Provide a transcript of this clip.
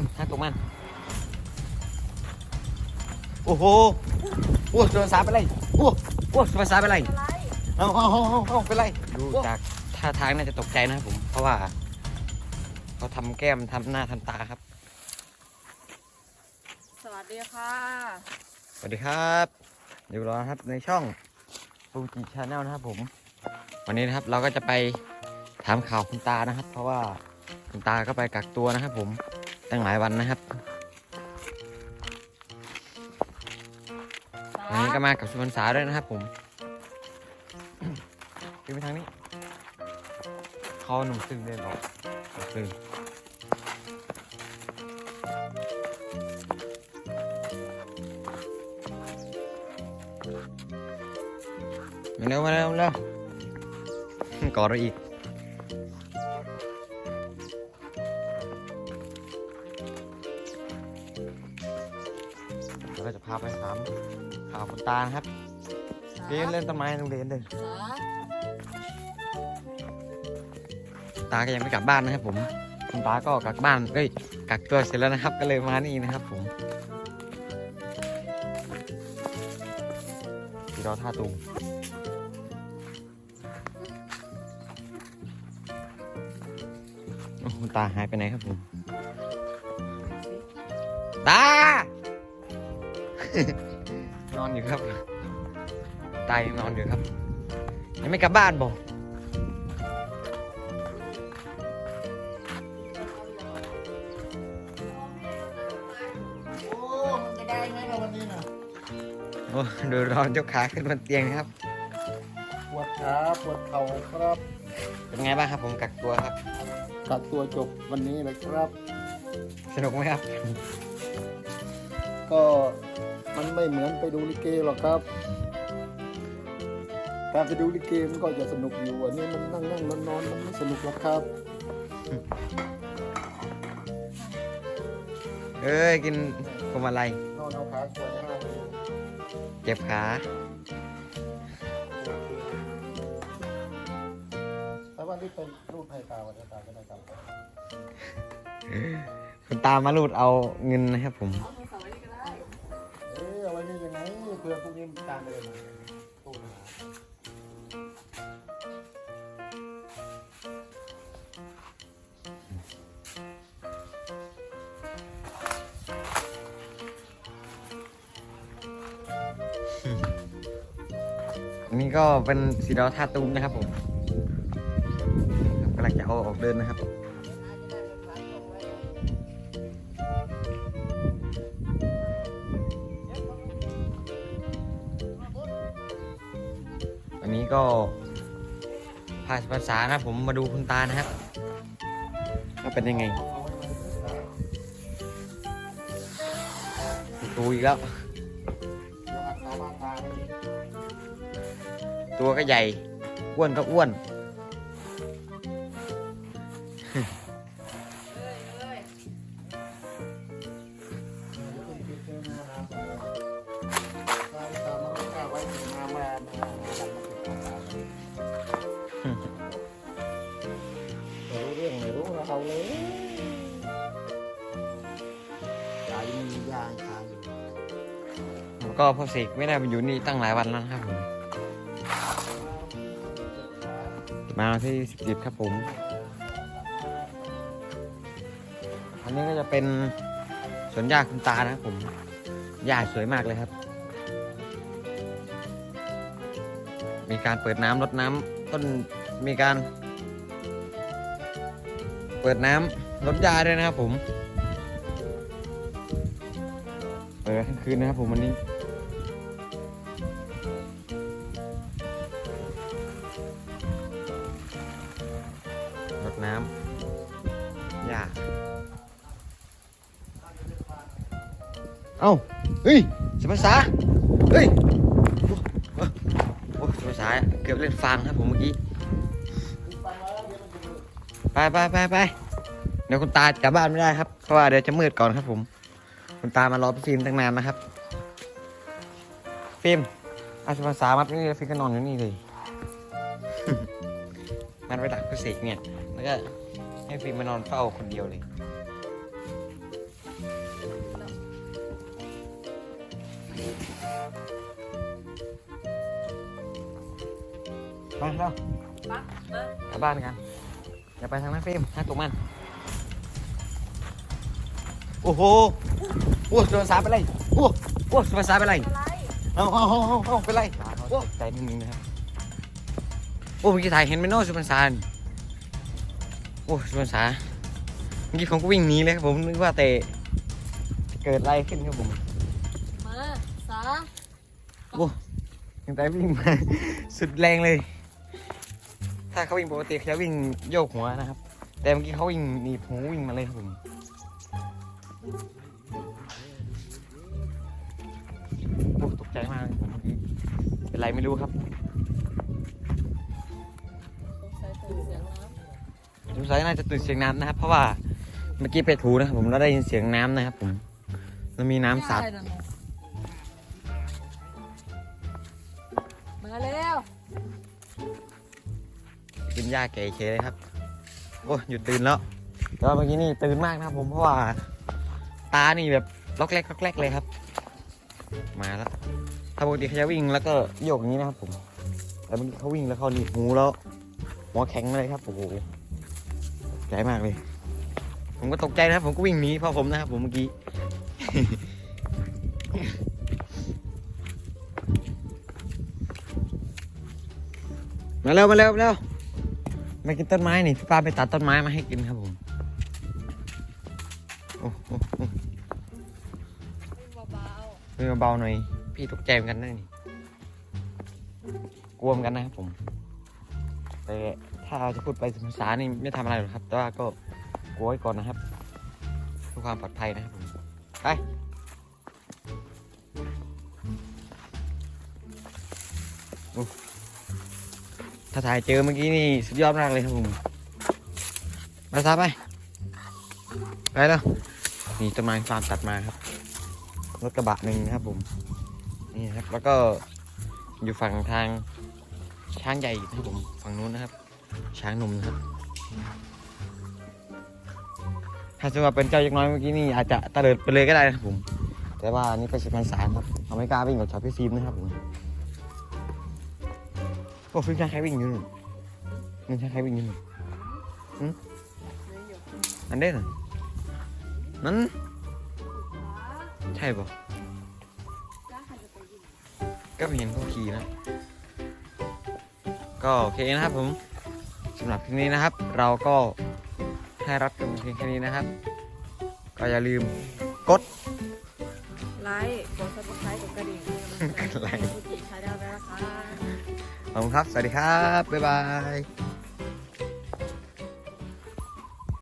มถ้าตรงมัน โอ้โหโอ้โดนสาไปเลยโอ้โอ้โดนสาไปเลยเอาเอาเอาเอาเอาไปเลยดูจากท่าทางน่าจะตกใจนะครับผม เพราะว่าเขาทำแก้มทำหน้าทำตาครับ สวัสดีค่ะ สวัสดีครับอยู่รอครับในช่องฟูจิชาแนลนะครับผม วันนี้นะครับเราก็จะไปถามข่าวคุณตานะครับ เพราะว่าคุณตาก็ไปกักตัวนะครับผม ตั้งหลายวันนะครับวันนี้ก็มากับสุพรรณษาด้วยนะครับผมขึ้นไปทางนี้เขาหนุ่มซึ่งเดินออกหนุ่มซึ่งมาเร็วมาเร็วเร็วก่อเราอีก เราก็จะพาไปถามข่าวคุณตานะครับเรียนเล่นต้นไม้โรงเรียนเดินสาตาก็ยังไม่กลับบ้านนะครับ ผมคุณตาก็กลับบ้านเอ้ยกักตัวเสร็จแล้วนะครับ ก็เลยมานี่นะครับ ผมที่รอท่าตูมโอ้คุณตาหายไปไหนครับผมตา นอนอยู่ครับ ตายังนอนอยู่ครับ ยังไม่กลับบ้านบอกโอ้มันจะได้ไหมล่ะวันนี้นะโอ้ดูร้อนยกขาขึ้นบนเตียงนะครับ ปวดขาปวดเข่าครับ เป็นไงบ้างครับผมกักตัวครับตัดตัวจบวันนี้เลยครับ สนุกไหมครับ ก็ มันไม่เหมือนไปดูลิเกหรอกครับการไปดูลิเกมันก็จะสนุกอยู่อันนี้มันนั่งนั่งนอนนอนมันไม่สนุกหรอกครับ เอ้ยกินพวงมาลัยนอนเอาขาขวดห้าเลยเจ็บขาแต่วันที่เป็นรูปให้ตาวันนี้ตาก็ได้กลับไปคุณตามาลูดเอาเงินนะครับผม พื่อนพรุ่งนี้ตามเลยนะตู้หาอันนี้ก็เป็นสีดอทาตูมนะครับผมกำลังจะเอาออกเดินนะครับันนี้ก็ภาษาภาษานะผมมาดูคุณตานะครับว่าเป็นยังไงตูอีกแล้วเยอัดตาบ้านตาให้ตัวก็ใหญ่อ้วนก็อ้วน ก็พ่อเสกไม่ได้มาอยู่นี่ตั้งหลายวันแล้วนะครับผม มาที่สิบเจ็ดครับผม อันนี้ก็จะเป็นสวนหญ้าคุณตานะครับผม หญ้าสวยมากเลยครับ มีการเปิดน้ำรดน้ำต้น มีการ เปิดน้ำรดหญ้าด้วยนะครับผมเปิดทั้งคืนนะครับผมวันนี้ น้ำหญ้าเอ้า เฮ้ยสมภาษาเฮ้ย โอ้โอ้โอ้สมภาษาเกือบเล่นฟางครับผมเมื่อกี้ ไปไปไปไปเดี๋ยวคุณตากลับบ้านไม่ได้ครับ เพราะว่าเดี๋ยวจะมืดก่อนครับผม คุณตามารอพี่ฟิล์มตั้งนานนะครับ ฟิล์มอาสมภาษามัดนี่ฟิล์มก็นอนอยู่นี่เลย มันไว้ดักพิเศษเนี่ย แล้วก็ให้ฟิล์มมานอนเฝ้าคนเดียวเลยมาเร็วปกลับบ้านกัน อย่าไปทางนั้นฟิล์มนะตกมัน โอ้โหโอ้โดนสาไปเลยโอ้โอ้โดนสาไปเลยเอาเอาเอาเอาไปเลยโอ้ใจนิดนึงนะครับ อ้เมื่อกี้ถ่ายเห็นไหมโน่สุวรรณสานี่โอ้สุวรรณสาเมื่อกี้ผมก็วิ่งหนีเลยครับผมนึกว่าเตะจะเกิดอะไรขึ้นครับผมมาสายังแต่วิ่งมาสุดแรงเลย ถ้าเขาวิ่งปกติเขาจะวิ่งโยกหัวนะครับ แต่เมื่อกี้เขาวิ่งหนีบหูวิ่งมาเลยครับผมโอ้ตกใจมากเลยผมเมื่อกี้เป็นไรไม่รู้ครับ สงสัยตื่นเสียงน้สงสัยน่าจะตื่นเสียงน้ำนะครับ เพราะว่าเมื่อกี้ไปถูนะครับผมแล้วได้ยินเสียงน้ำนะครับผมแล้วมีำน้ำสาดอะไระมาแล้วกินหญ้าแก่เคเลยครับ โอ้หยุดตื่นแล้วแต่ว่าเมื่อกี้นี่ตื่นมากนะครับผมเพราะว่า ตานี่แบบล็อกแรกล็อกแรกเลยครับ มาแล้วถ้าปกติเขาจะวิ่งแล้วก็โยกอย่างนี้นะครับผมแต่เมื่อกี้เขาวิ่งแล้วเขาหนีบหูแล้ว หัวแข็งเลยครับโอ้โหตกใจมากเลย ผมก็ตกใจนะครับ ผมก็วิ่งหนีเพราะผมนะครับผมเมื่อกี้มาเร็วมาเร็วมาเร็วมากินต้นไม้นี่พี่ป้าไปตัดต้นไม้มาให้กินครับผมโอ้โหเบาเฮ้ยเบาๆหน่อยพี่ตกใจเหมือนกันนะนี่กลัวเหมือนกันนะครับผม แต่ถ้าจะพูดไปภาษานี่ไม่ทำอะไรหรอกครับ แต่ว่าก็กลัวไว้ก่อนนะครับเพื่อความปลอดภัยนะครับผมไปถ้าถ่ายเจอเมื่อกี้นี่สุดยอดมากเลยครับผมไปซาไปไปแล้วนี่ต้นไม้ฟาร์มตัดมาครับรถกระบะหนึ่งนะครับผมนี่ครับแล้วก็อยู่ฝั่งทาง ช้างใหญ่นะครับผมฝั่งนู้นนะครับ ช้างหนุ่มนะครับ ถ้าจะว่าเป็นเจ้ายักษ์น้อยเมื่อกี้นี่อาจจะตะเลิดไปเลยก็ได้นะครับผม แต่ว่านี่ก็สิบพันสามครับเขาไม่กล้าวิ่งกับชาวพี่ฟิล์มนะครับผมโอ้ฟิล์มใช้ใครวิ่งอยู่นู่นนี่ใช้ใครวิ่งอยู่นู่นๆนี่อยู่อันเด่นนั้น ใช่ปะก็ไม่เห็นเขาขี่นะ ก็โอเคนะครับผมสำหรับคลิปนี้นะครับ เราก็ให้รับกันเพียงแค่นี้นะครับ ก็อย่าลืมไลค์กดซับสไครต์กดกระดิ่งกดไลค์ผู้จีชาแนลด้วยนะคะขอบคุณครับ สวัสดีครับ บ๊ายบาย